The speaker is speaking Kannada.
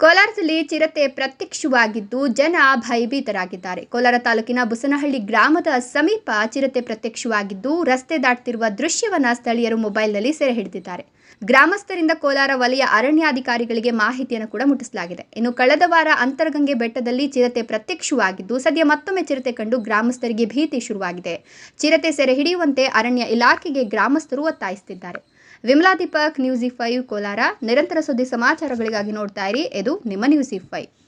ಕೋಲಾರದಲ್ಲಿ ಚಿರತೆ ಪ್ರತ್ಯಕ್ಷವಾಗಿದ್ದು ಜನ ಭಯಭೀತರಾಗಿದ್ದಾರೆ. ಕೋಲಾರ ತಾಲೂಕಿನ ಬುಸನಹಳ್ಳಿ ಗ್ರಾಮದ ಸಮೀಪ ಚಿರತೆ ಪ್ರತ್ಯಕ್ಷವಾಗಿದ್ದು ರಸ್ತೆ ದಾಟ್ತಿರುವ ದೃಶ್ಯವನ್ನ ಸ್ಥಳೀಯರು ಮೊಬೈಲ್ನಲ್ಲಿ ಸೆರೆ ಹಿಡಿದಿದ್ದಾರೆ. ಗ್ರಾಮಸ್ಥರಿಂದ ಕೋಲಾರ ವಲಯ ಅರಣ್ಯಾಧಿಕಾರಿಗಳಿಗೆ ಮಾಹಿತಿಯನ್ನು ಕೂಡ ಮುಟ್ಟಿಸಲಾಗಿದೆ. ಇನ್ನು ಕಳೆದ ವಾರ ಅಂತರಗಂಗೆ ಬೆಟ್ಟದಲ್ಲಿ ಚಿರತೆ ಪ್ರತ್ಯಕ್ಷವಾಗಿದ್ದು ಸದ್ಯ ಮತ್ತೊಮ್ಮೆ ಚಿರತೆ ಕಂಡು ಗ್ರಾಮಸ್ಥರಿಗೆ ಭೀತಿ ಶುರುವಾಗಿದೆ. ಚಿರತೆ ಸೆರೆ ಹಿಡಿಯುವಂತೆ ಅರಣ್ಯ ಇಲಾಖೆಗೆ ಗ್ರಾಮಸ್ಥರು ಒತ್ತಾಯಿಸುತ್ತಿದ್ದಾರೆ. Vimala Deepak news five Kolar. ನಿರಂತರ ಸುದ್ದಿ ಸಮಾಚಾರಗಳಿಗಾಗಿ ನೋಡ್ತಾ ಇರಿ. ಇದು ನಿಮ್ಮ ನ್ಯೂಸಿ ಫೈವ್.